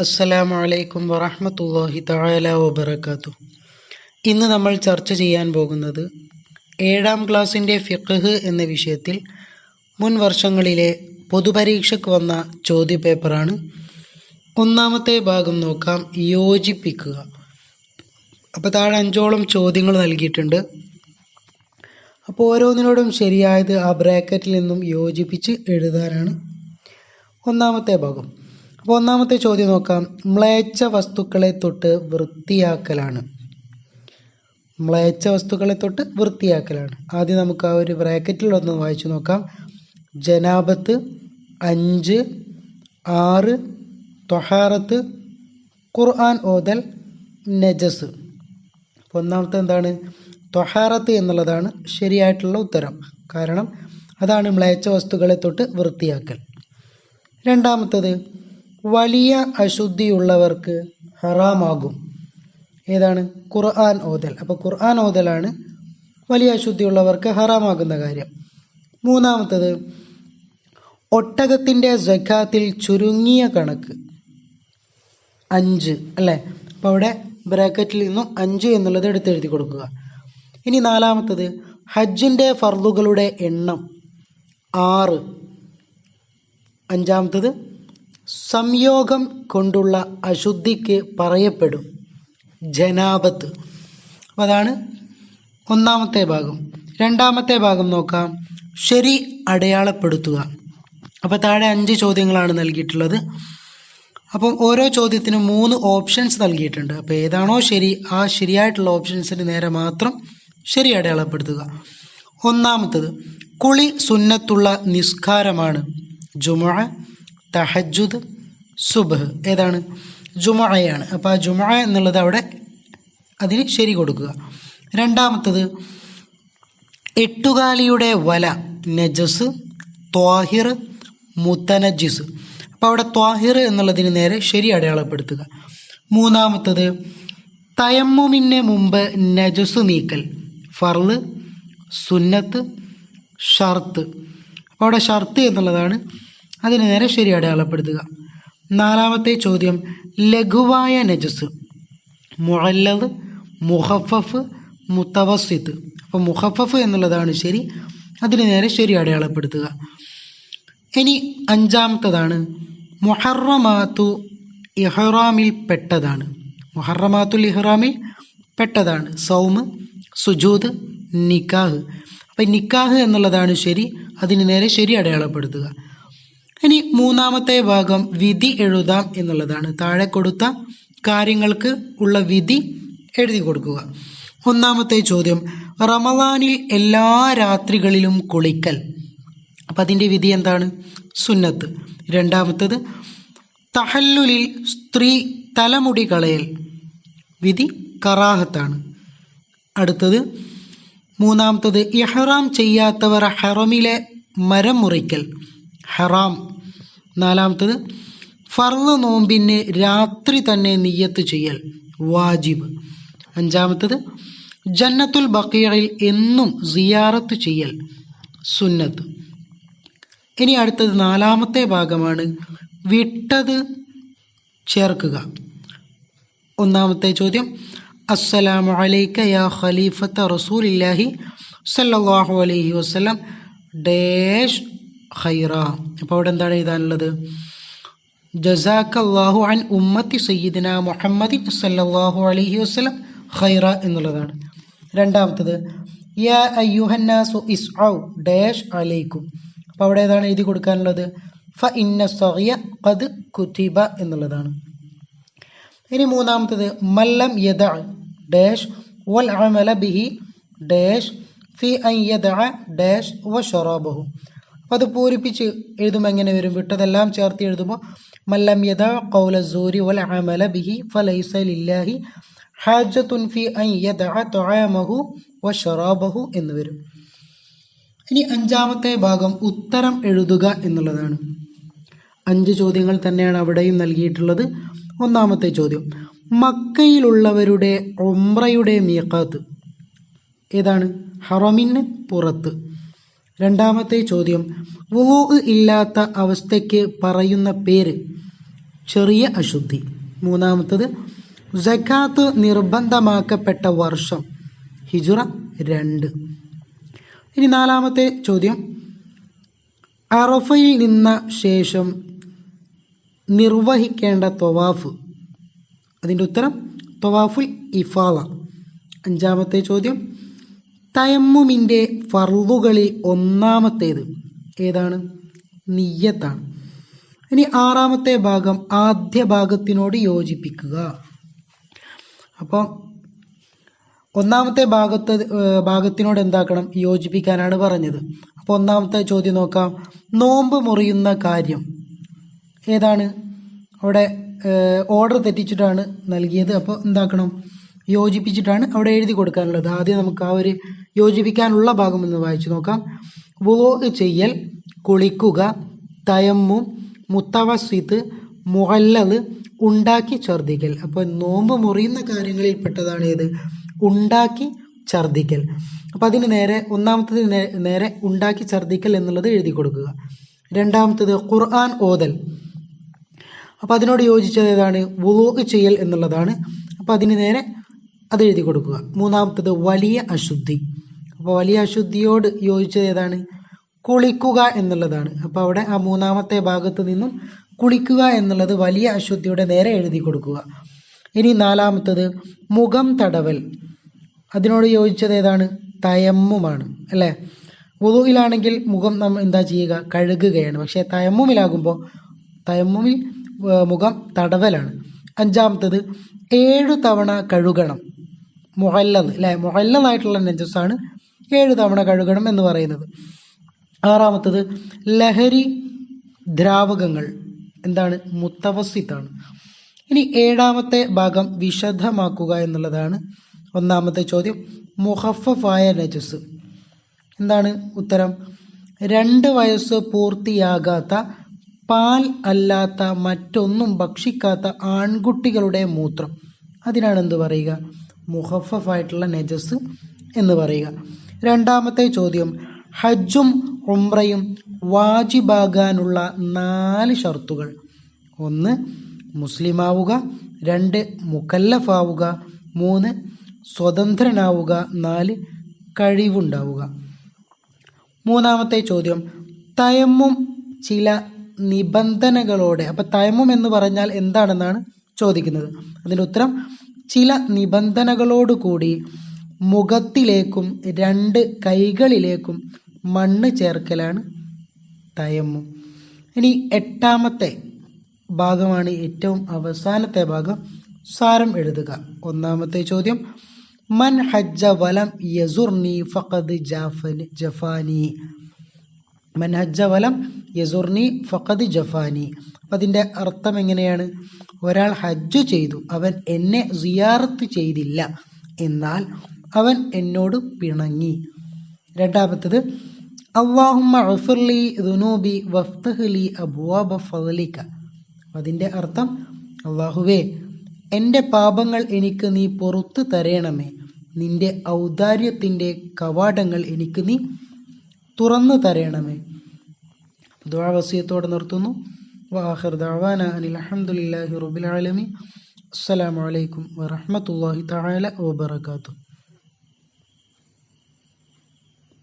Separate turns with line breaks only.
അസ്സലാമു അലൈക്കും വറഹ്മത്തുള്ളാഹി തആല വബറകാതുഹു. ഇന്ന് നമ്മൾ ചർച്ച ചെയ്യാൻ പോകുന്നത് ഏഴാം ക്ലാസ്സിന്റെ ഫിഖ്ഹ് എന്ന വിഷയത്തിൽ മുൻ വർഷങ്ങളിലെ പൊതുപരീക്ഷയ്ക്ക് വന്ന ചോദ്യപേപ്പറാണ്. ഒന്നാമത്തെ ഭാഗം നോക്കാം യോജിപ്പിക്കുക. അപ്പോൾ താഴെ അഞ്ചോളം ചോദ്യങ്ങൾ നൽകിയിട്ടുണ്ട്. അപ്പോൾ ഓരോന്നിനോടും ശരിയായത് ആ ബ്രാക്കറ്റിൽ നിന്നും യോജിപ്പിച്ച് എഴുതാനാണ് ഒന്നാമത്തെ ഭാഗം. അപ്പോൾ ഒന്നാമത്തെ ചോദ്യം നോക്കാം. മ്ലേച്ഛ വസ്തുക്കളെ തൊട്ട് വൃത്തിയാക്കലാണ്. മ്ലേച്ഛ വസ്തുക്കളെ തൊട്ട് വൃത്തിയാക്കലാണ്. ആദ്യം നമുക്ക് ആ ഒരു ബ്രാക്കറ്റിൽ ഒന്ന് വായിച്ചു നോക്കാം. ജനാബത്ത് അഞ്ച് ആറ് തൊഹാറത്ത് ഖുർആൻ ഓതൽ നജസ്. ഒന്നാമത്തെ എന്താണ്? തൊഹാറത്ത് എന്നുള്ളതാണ് ശരിയായിട്ടുള്ള ഉത്തരം. കാരണം അതാണ് മ്ലേച്ഛ വസ്തുക്കളെ തൊട്ട് വൃത്തിയാക്കൽ. രണ്ടാമത്തത് വലിയ അശുദ്ധിയുള്ളവർക്ക് ഹറാമാകും. ഏതാണ്? ഖുർആൻ ഓതൽ. അപ്പോൾ ഖുർആൻ ഓതലാണ് വലിയ അശുദ്ധിയുള്ളവർക്ക് ഹറാമാകുന്ന കാര്യം. മൂന്നാമത്തത് ഒട്ടകത്തിന്റെ ജക്കാത്തിൽ ചുരുങ്ങിയ കണക്ക്. അഞ്ച് അല്ലേ? അപ്പോൾ അവിടെ ബ്രാക്കറ്റിൽ നിന്നും അഞ്ച് എന്നുള്ളത് എടുത്തെഴുതി കൊടുക്കുക. ഇനി നാലാമത്തത് ഹജ്ജിന്റെ ഫർദുകളുടെ എണ്ണം ആറ്. അഞ്ചാമത്തത് സംയോഗം കൊണ്ടുള്ള അശുദ്ധിക്ക് പറയപ്പെടും ജനാപത്ത്. അതാണ് ഒന്നാമത്തെ ഭാഗം. രണ്ടാമത്തെ ഭാഗം നോക്കാം. ശരി അടയാളപ്പെടുത്തുക. അപ്പോൾ താഴെ അഞ്ച് ചോദ്യങ്ങളാണ് നൽകിയിട്ടുള്ളത്. അപ്പം ഓരോ ചോദ്യത്തിനും മൂന്ന് ഓപ്ഷൻസ് നൽകിയിട്ടുണ്ട്. അപ്പോൾ ഏതാണോ ശരി ആ ശരിയായിട്ടുള്ള ഓപ്ഷൻസിന് നേരെ മാത്രം ശരി അടയാളപ്പെടുത്തുക. ഒന്നാമത്തത് കുളി സുന്നത്തുള്ള നിസ്കാരമാണ്. ജുമ തഹജുദ് സുബ്ഹ് ഏതാണ്? ജുമുഅയാണ്. അപ്പോൾ ആ ജുമ എന്നുള്ളത് അവിടെ അതിന് ശരി കൊടുക്കുക. രണ്ടാമത്തത് എട്ടുകാലിയുടെ വല നജസ് ത്വാഹിർ മുത്തനജിസ് അപ്പോൾ അവിടെ ത്വാഹിർ എന്നുള്ളതിന് നേരെ ശരി അടയാളപ്പെടുത്തുക. മൂന്നാമത്തത് തയമ്മുമിന് മുമ്പ് നജസ് നീക്കൽ ഫർൾ സുന്നത്ത് ഷർത്ത്. അപ്പോൾ അവിടെ ഷർത്ത് എന്നുള്ളതാണ് അതിന് നേരെ ശരി അടയാളപ്പെടുത്തുക. നാലാമത്തെ ചോദ്യം ലഘുവായ നജസ്. മുഴല്ലത് മുഹഫഫ് മുത്തവസിത്ത് അപ്പോൾ മുഹഫഫ് എന്നുള്ളതാണ് ശരി അതിന് നേരെ ശരി അടയാളപ്പെടുത്തുക. ഇനി അഞ്ചാമത്തതാണ് മുഹറമാത്തു ഇഹ്റാമിൽ പെട്ടതാണ്. മുഹറമാത്തുൽ ഇഹ്റാമിൽ പെട്ടതാണ്. സൗമ് സുജൂദ് നിക്കാഹ്. അപ്പം നിക്കാഹ് എന്നുള്ളതാണ് ശരി അതിന് നേരെ ശരി അടയാളപ്പെടുത്തുക. ഇനി മൂന്നാമത്തെ ഭാഗം വിധി എഴുതാം എന്നുള്ളതാണ്. താഴെ കൊടുത്ത കാര്യങ്ങൾക്ക് ഉള്ള വിധി എഴുതി കൊടുക്കുക. ഒന്നാമത്തെ ചോദ്യം റമദാനിൽ എല്ലാ രാത്രികളിലും കുളിക്കൽ. അപ്പം അതിന്റെ വിധി എന്താണ്? സുന്നത്ത്. രണ്ടാമത്തത് തഹല്ലുലിൽ സ്ത്രീ തലമുടി കളയൽ. വിധി കറാഹത്താണ്. അടുത്തത് മൂന്നാമത്തത് ഇഹ്റാം ചെയ്യാത്തവർ ഹറമിലെ മരം മുറിക്കൽ. ഹറാം. നാലാമത്തത് ഫർൾ നോമ്പിന് രാത്രി തന്നെ നിയ്യത്ത് ചെയ്യൽ വാജിബ്. അഞ്ചാമത്തത് ജന്നത്തുൽ ബക്കീറിൽ എന്നും സിയാറത്ത് ചെയ്യൽ സുന്നത്ത്. ഇനി അടുത്തത് നാലാമത്തെ ഭാഗമാണ് വിട്ടത് ചേർക്കുക. ഒന്നാമത്തെ ചോദ്യം അസ്സലാമു അലൈക്ക യാ ഖലീഫത്ത റസൂലില്ലാഹി സല്ലല്ലാഹു അലൈഹി വസല്ലം ഡേഷ് ഖൈറ. അപ്പോൾ അവിടെ എന്താണ് എഴുതാനുള്ളത്? ജസാക്ക് അള്ളാഹു അൻ ഉമ്മത്തി സയ്യിദിന മുഹമ്മദ് സല്ലാഹു അലഹി വസ്ലം ഖൈറ എന്നുള്ളതാണ്. രണ്ടാമത്തത് യാ ഡാഷ് അലൈക്കും. അപ്പോൾ അവിടെ ഏതാണ് എഴുതി കൊടുക്കാനുള്ളത്? ഫ ഇന്ന സഹിയ ഖദ് കുതിബ എന്നുള്ളതാണ്. ഇനി മൂന്നാമത്തത് മല്ലം യദ ഡാഷ് വൽ അമല ബിഹി ഡാഷ് ഫി അൻ യദ ഡാഷ് വ ഷറാബഹു. അത് പൂരിപ്പിച്ച് എഴുതുമ്പോൾ എങ്ങനെ വരും? വിട്ടതെല്ലാം ചേർത്ത് എഴുതുമ്പോൾ മല്ലം യഥ ഖൗല സൂരി വൽ അമല ബിഹി ഫലൈസ ലില്ലാഹി ഹാജത്തുൻ ഫി അൻ യദ തൊഴാമഹു വ ഷറാബഹു എന്ന് വരും. ഇനി അഞ്ചാമത്തെ ഭാഗം ഉത്തരം എഴുതുക എന്നുള്ളതാണ്. അഞ്ച് ചോദ്യങ്ങൾ തന്നെയാണ് അവിടെയും നൽകിയിട്ടുള്ളത്. ഒന്നാമത്തെ ചോദ്യം മക്കയിലുള്ളവരുടെ ഒമ്രയുടെ മീക്കാത്ത് ഏതാണ്? ഹറമിന് പുറത്ത്. രണ്ടാമത്തെ ചോദ്യം വുവു ഇല്ലാത്ത അവസ്ഥയ്ക്ക് പറയുന്ന പേര് ചെറിയ അശുദ്ധി. മൂന്നാമത്തത് ജക്കാത്ത് നിർബന്ധമാക്കപ്പെട്ട വർഷം ഹിജുറ രണ്ട്. ഇനി നാലാമത്തെ ചോദ്യം അറഫയിൽ നിന്ന ശേഷം നിർവഹിക്കേണ്ട തൊവാഫ്. അതിന്റെ ഉത്തരം തൊവാഫുൽ ഇഫാള. അഞ്ചാമത്തെ ചോദ്യം തയമ്മുമിന്റെ ഫർദുകളിൽ ഒന്നാമത്തേത് ഏതാണ്? നിയ്യത്താണ്. ഇനി ആറാമത്തെ ഭാഗം ആദ്യ ഭാഗത്തിനോട് യോജിപ്പിക്കുക. അപ്പോൾ ഒന്നാമത്തെ ഭാഗത്ത് ഭാഗത്തിനോട് എന്താക്കണം? യോജിപ്പിക്കാനാണ് പറഞ്ഞത്. അപ്പോൾ ഒന്നാമത്തെ ചോദ്യം നോക്കാം. നോമ്പ് മുറിയുന്ന കാര്യം ഏതാണ്? അവിടെ ഓർഡർ തെറ്റിച്ചിട്ടാണ് നൽകിയത്. അപ്പോൾ എന്താക്കണം? യോജിപ്പിച്ചിട്ടാണ് അവിടെ എഴുതി കൊടുക്കാനുള്ളത്. ആദ്യം നമുക്ക് ആ ഒരു യോജിപ്പിക്കാനുള്ള ഭാഗം ഒന്ന് വായിച്ചു നോക്കാം. വോഗ് ചെയ്യൽ കുളിക്കുക തയമ്മും മുത്തവസ്വിത്ത് മുഹല്ലത് ഉണ്ടാക്കി ഛർദിക്കൽ അപ്പോൾ നോമ്പ് മുറിയുന്ന കാര്യങ്ങളിൽ പെട്ടതാണ് ഏത്? ഉണ്ടാക്കി ഛർദിക്കൽ അപ്പോൾ അതിന് നേരെ ഒന്നാമത്തത് നേരെ ഉണ്ടാക്കി ഛർദിക്കൽ എന്നുള്ളത് എഴുതി കൊടുക്കുക. രണ്ടാമത്തത് ഖുർആൻ ഓതൽ. അപ്പോൾ അതിനോട് യോജിച്ചത് ഏതാണ്? വോഗ് ചെയ്യൽ എന്നുള്ളതാണ്. അപ്പോൾ അതിന് നേരെ അത് എഴുതി കൊടുക്കുക. മൂന്നാമത്തത് വലിയ അശുദ്ധി. അപ്പോൾ വലിയ അശുദ്ധിയോട് യോജിച്ചത് ഏതാണ്? കുളിക്കുക എന്നുള്ളതാണ്. അപ്പോൾ അവിടെ ആ മൂന്നാമത്തെ ഭാഗത്ത് നിന്നും കുളിക്കുക എന്നുള്ളത് വലിയ അശുദ്ധിയുടെ നേരെ എഴുതി കൊടുക്കുക. ഇനി നാലാമത്തത് മുഖം തടവൽ. അതിനോട് യോജിച്ചത് ഏതാണ്? തയമ്മുമാണ്. അല്ലേ? വുതുവിലാണെങ്കിൽ മുഖം നമ്മൾ എന്താ ചെയ്യുക? കഴുകുകയാണ്. പക്ഷേ തയമ്മുമിലാകുമ്പോൾ തയമ്മുമിൽ മുഖം തടവലാണ്. അഞ്ചാമത്തത് ഏഴു തവണ കഴുകണം. മുഹല്ലത് അല്ലെ മുഹല്ലതായിട്ടുള്ള ആണ് ഏഴ് തവണ കഴുകണം എന്ന് പറയുന്നത്. ആറാമത്തത് ലഹരി ദ്രാവകങ്ങൾ. എന്താണ്? മുത്തവസിത്താണ്. ഇനി ഏഴാമത്തെ ഭാഗം വിശദമാക്കുക എന്നുള്ളതാണ് ഒന്നാമത്തെ ചോദ്യം. മുഹഫായ നജസ്. എന്താണ് ഉത്തരം? രണ്ട് വയസ്സ് പൂർത്തിയാകാത്ത പാൽ അല്ലാത്ത മറ്റൊന്നും ഭക്ഷിക്കാത്ത ആൺകുട്ടികളുടെ മൂത്രം. അതിനാണ് എന്ത് പറയുക? മുഹഫഫായിട്ടുള്ള നജസ് എന്ന് പറയുക. രണ്ടാമത്തെ ചോദ്യം ഹജ്ജും ഉംറയും വാജിബാകാനുള്ള നാല് ഷർത്തുകൾ. ഒന്ന് മുസ്ലിമാവുക. രണ്ട് മുക്കല്ലഫാവുക. മൂന്ന് സ്വതന്ത്രനാവുക. നാല് കഴിവുണ്ടാവുക. മൂന്നാമത്തെ ചോദ്യം തയമ്മും ചില നിബന്ധനകളോടെ അപ്പൊ തയമ്മും എന്ന് പറഞ്ഞാൽ എന്താണെന്നാണ് ചോദിക്കുന്നത്. അതിന്റെ ഉത്തരം ചില നിബന്ധനകളോടുകൂടി മുഖത്തിലേക്കും രണ്ട് കൈകളിലേക്കും മണ്ണ് ചേർക്കലാണ് തയമ്മും. ഇനി എട്ടാമത്തെ ഭാഗമാണ് ഏറ്റവും അവസാനത്തെ ഭാഗം. സാരം എഴുതുക. ഒന്നാമത്തെ ചോദ്യം. മൻ ഹജ്ജ വലം യസുർനി ഫഖദ് ജാഫനി മൻ ഹജ്ജ വലം യസുർനി ഫഖദ് ജഫാനി. അപ്പം അതിന്റെ അർത്ഥം എങ്ങനെയാണ് ഒരാൾ ഹജ്ജ് ചെയ്തു അവൻ എന്നെ സിയാറത്ത് ചെയ്തില്ല. എന്നാൽ അവൻ എന്നോട് പിണങ്ങി. രണ്ടാമത്തത് ദുനൂബി വഫ്തഹ്ലി അബുവാബ അതിന്റെ അർത്ഥം അള്ളാഹുവേ എന്റെ പാപങ്ങൾ എനിക്ക് നീ പുറത്തു തരേണമേ. നിന്റെ ഔദാര്യത്തിന്റെ കവാടങ്ങൾ എനിക്ക് നീ തുറന്നു തരേണമേ. ദുഴാവസ്യത്തോടെ നിർത്തുന്നു. وآخر دعوانا أن الحمد لله رب العالمين. السلام عليكم ورحمة الله تعالى وبركاته.